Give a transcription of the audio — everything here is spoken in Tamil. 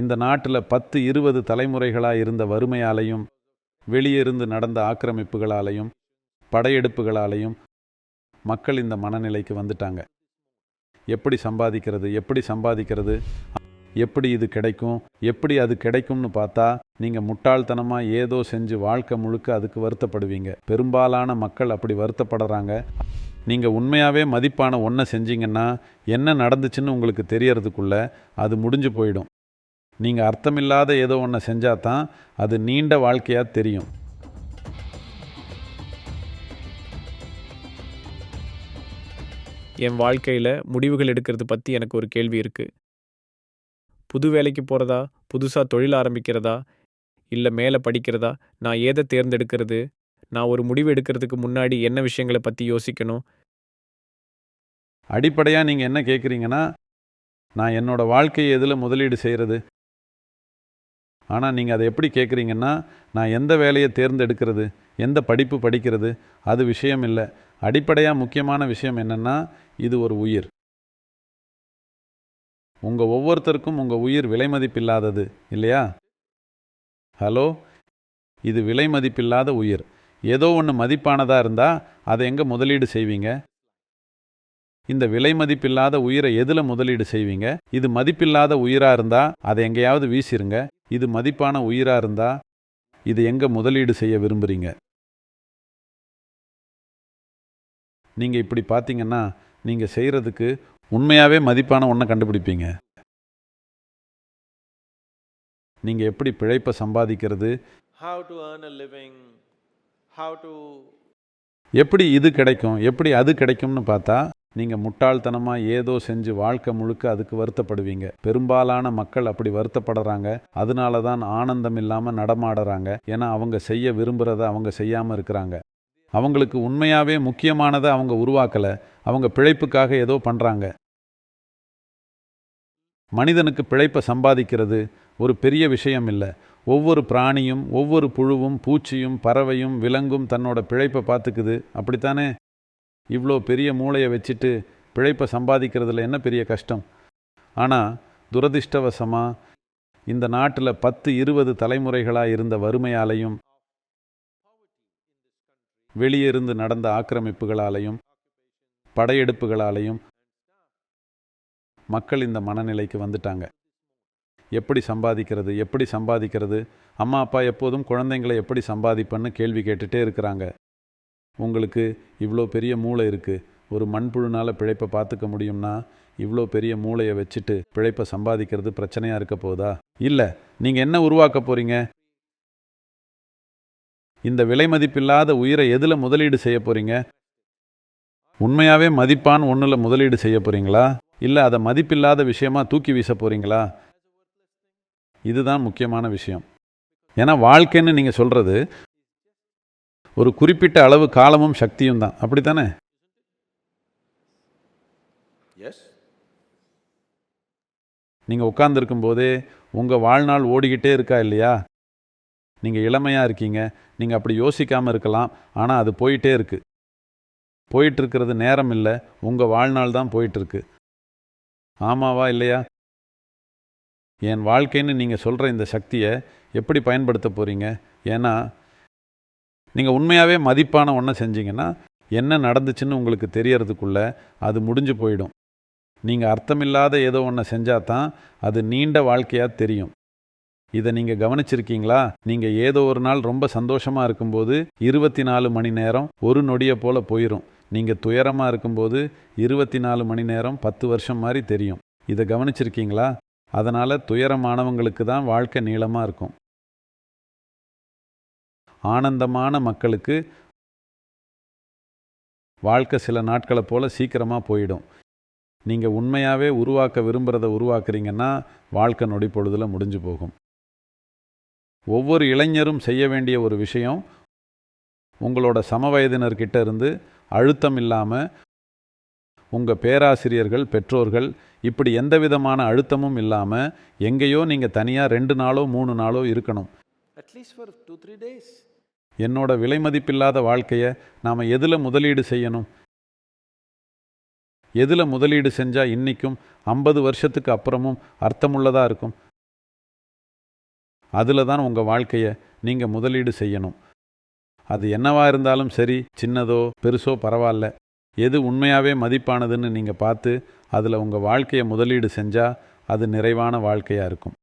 இந்த நாட்டில் பத்து இருபது தலைமுறைகளாக இருந்த வறுமையாலையும் வெளியிருந்து நடந்த ஆக்கிரமிப்புகளாலையும் படையெடுப்புகளாலையும் மக்கள் இந்த மனநிலைக்கு வந்துட்டாங்க. எப்படி சம்பாதிக்கிறது எப்படி சம்பாதிக்கிறது எப்படி இது கிடைக்கும் எப்படி அது கிடைக்கும்னு பார்த்தா நீங்கள் முட்டாள்தனமாக ஏதோ செஞ்சு வாழ்க்கை முழுக்க அதுக்கு வருத்தப்படுவீங்க. பெரும்பாலான மக்கள் அப்படி வருத்தப்படுறாங்க. நீங்கள் உண்மையாகவே மதிப்பான ஒன்றை செஞ்சீங்கன்னா என்ன நடந்துச்சுன்னு உங்களுக்கு தெரியறதுக்குள்ளே அது முடிஞ்சு போயிடும். நீங்கள் அர்த்தமில்லாத ஏதோ ஒன்றை செஞ்சால் தான் அது நீண்ட வாழ்க்கையாக தெரியும். என் வாழ்க்கையில் முடிவுகள் எடுக்கிறது பற்றி எனக்கு ஒரு கேள்வி இருக்குது புது வேலைக்கு போகிறதா புதுசாக தொழில் ஆரம்பிக்கிறதா? இல்லை மேலே படிக்கிறதா? நான் எதை தேர்ந்தெடுக்கிறது? நான் ஒரு முடிவு எடுக்கிறதுக்கு முன்னாடி என்ன விஷயங்களை பற்றி யோசிக்கணும்? அடிப்படையாக நீங்கள் என்ன கேட்குறீங்கன்னா நான் என்னோட வாழ்க்கையை எதில் முதலீடு செய்கிறது ஆனால் நீங்கள் அதை எப்படி கேட்குறீங்கன்னா நான் எந்த வேலையை தேர்ந்தெடுக்கிறது எந்த படிப்பு படிக்கிறது அது விஷயம் இல்லை. அடிப்படையாக முக்கியமான விஷயம் என்னென்னா இது ஒரு உயிர். உங்கள் ஒவ்வொருத்தருக்கும் உங்கள் உயிர் விலை மதிப்பில்லாதது இல்லையா? ஹலோ? இது விலை மதிப்பில்லாத உயிர். ஏதோ ஒன்று மதிப்பானதாக இருந்தால் அதை எங்கே முதலீடு செய்வீங்க? இந்த விலை மதிப்பில்லாத உயிரை எதில் முதலீடு செய்வீங்க? இது மதிப்பில்லாத உயிராக இருந்தால் அதை எங்கேயாவது வீசிருங்க. இது மதிப்பான உயிராக இருந்தால் இது எங்கே முதலீடு செய்ய விரும்புகிறீங்க நீங்கள் இப்படி பார்த்தீங்கன்னா நீங்கள் செய்கிறதுக்கு உண்மையாகவே மதிப்பான ஒன்றை கண்டுபிடிப்பீங்க. நீங்கள் எப்படி பிழைப்பை சம்பாதிக்கிறது? எப்படி இது கிடைக்கும்? எப்படி அது கிடைக்கும்னு பார்த்தா நீங்கள் முட்டாள்தனமாக ஏதோ செஞ்சு வாழ்க்கை முழுக்க அதுக்கு வருத்தப்படுவீங்க. பெரும்பாலான மக்கள் அப்படி வருத்தப்படுறாங்க. அதனால தான் ஆனந்தம் இல்லாமல் நடமாடுறாங்க. ஏன்னா அவங்க செய்ய விரும்புகிறத அவங்க செய்யாமல் இருக்கிறாங்க. அவங்களுக்கு உண்மையாகவே முக்கியமானதை அவங்க உருவாக்கலை. அவங்க பிழைப்புக்காக ஏதோ பண்ணுறாங்க மனிதனுக்கு பிழைப்பை சம்பாதிக்கிறது ஒரு பெரிய விஷயம் இல்லை. ஒவ்வொரு பிராணியும் ஒவ்வொரு புழுவும் பூச்சியும் பறவையும் விலங்கும் தன்னோட பிழைப்பை பார்த்துக்குது. அப்படித்தானே? இவ்வளோ பெரிய மூளையை வச்சுட்டு பிழைப்பை சம்பாதிக்கிறதுல என்ன பெரிய கஷ்டம்? ஆனால் துரதிர்ஷ்டவசமாக இந்த நாட்டில் பத்து இருபது தலைமுறைகளாக இருந்த வறுமையாலையும் வெளியிருந்து நடந்த ஆக்கிரமிப்புகளாலையும் படையெடுப்புகளாலையும் மக்கள் இந்த மனநிலைக்கு வந்துட்டாங்க. எப்படி சம்பாதிக்கிறது எப்படி சம்பாதிக்கிறது அம்மா அப்பா எப்போதும் குழந்தைங்களை எப்படி சம்பாதிப்பன்னு கேள்வி கேட்டுகிட்டே இருக்கிறாங்க. உங்களுக்கு இவ்வளோ பெரிய மூளை இருக்குது ஒரு மண்புழுனால் பிழைப்பை பார்த்துக்க முடியும்னா இவ்வளோ பெரிய மூளையை வச்சுட்டு பிழைப்பை சம்பாதிக்கிறது பிரச்சனையாக இருக்க போதா? இல்லை நீங்கள் என்ன உருவாக்க போகிறீங்க இந்த விலை மதிப்பில்லாத உயிரை எதில் முதலீடு செய்ய போகிறீங்க உண்மையாகவே மதிப்பான் ஒன்றில் முதலீடு செய்ய போகிறீங்களா இல்லை அதை மதிப்பில்லாத விஷயமா தூக்கி வீச போகிறீங்களா இதுதான் முக்கியமான விஷயம். ஏன்னா வாழ்க்கைன்னு நீங்கள் சொல்கிறது ஒரு குறிப்பிட்ட அளவு காலமும் சக்தியும் தான். அப்படித்தானே? Yes. நீங்கள் உட்கார்ந்திருக்கும் போதே உங்கள் வாழ்நாள் ஓடிக்கிட்டே இருக்கா இல்லையா? நீங்கள் இளமையாக இருக்கீங்க. நீங்கள் அப்படி யோசிக்காமல் இருக்கலாம். ஆனால் அது போயிட்டே இருக்கு. போயிட்டு இருக்கிறது நேரம் இல்லை. உங்கள் வாழ்நாள் தான் போயிட்டு இருக்கு ஆமாவா இல்லையா? என் வாழ்க்கைன்னு நீங்கள் சொல்கிற இந்த சக்தியை எப்படி பயன்படுத்த போகிறீங்க ஏன்னா நீங்கள் உண்மையாகவே மதிப்பான ஒன்றை செஞ்சீங்கன்னா என்ன நடந்துச்சுன்னு உங்களுக்கு தெரியறதுக்குள்ள அது முடிஞ்சு போயிடும். நீங்கள் அர்த்தமில்லாத ஏதோ ஒன்றை செஞ்சால் தான் அது நீண்ட வாழ்க்கையாக தெரியும். இதை நீங்கள் கவனிச்சிருக்கீங்களா? நீங்கள் ஏதோ ஒரு நாள் ரொம்ப சந்தோஷமாக இருக்கும்போது இருபத்தி நாலு மணி நேரம் ஒரு நொடியை போல் போயிடும் நீங்கள் துயரமாக இருக்கும்போது இருபத்தி நாலு மணி நேரம் பத்து வருஷம் மாதிரி தெரியும். இதை கவனிச்சிருக்கீங்களா? அதனால் துயரமானவங்களுக்கு தான் வாழ்க்கை நீளமாக இருக்கும். ஆனந்தமான மக்களுக்கு வாழ்க்கை சில நாட்களை போல் சீக்கிரமாக போயிடும். நீங்கள் உண்மையாகவே உருவாக்க விரும்புகிறத உருவாக்குறீங்கன்னா வாழ்க்கை நொடி பொழுதில் முடிஞ்சு போகும். ஒவ்வொரு இளைஞரும் செய்ய வேண்டிய ஒரு விஷயம் உங்களோட சமவயதினர்கிட்ட இருந்து அழுத்தம் இல்லாமல் உங்கள் பேராசிரியர்கள் பெற்றோர்கள் இப்படி எந்த விதமான அழுத்தமும் இல்லாமல் எங்கேயோ நீங்கள் தனியாக ரெண்டு நாளோ மூணு நாளோ இருக்கணும். At least for two three days என்னோட விலை மதிப்பில்லாத வாழ்க்கையை நாம் எதில் முதலீடு செய்யணும்? எதில் முதலீடு செஞ்சால் இன்றைக்கும் ஐம்பது வருஷத்துக்கு அப்புறமும் அர்த்தமுள்ளதாக இருக்கும்? அதில் தான் உங்கள் வாழ்க்கையை நீங்கள் முதலீடு செய்யணும். அது என்னவாக இருந்தாலும் சரி சின்னதோ பெருசோ பரவாயில்ல. எது உண்மையாகவே மதிப்பானதுன்னு நீங்கள் பார்த்து அதில் உங்கள் வாழ்க்கையை முதலீடு செஞ்சால் அது நிறைவான வாழ்க்கையாக இருக்கும்.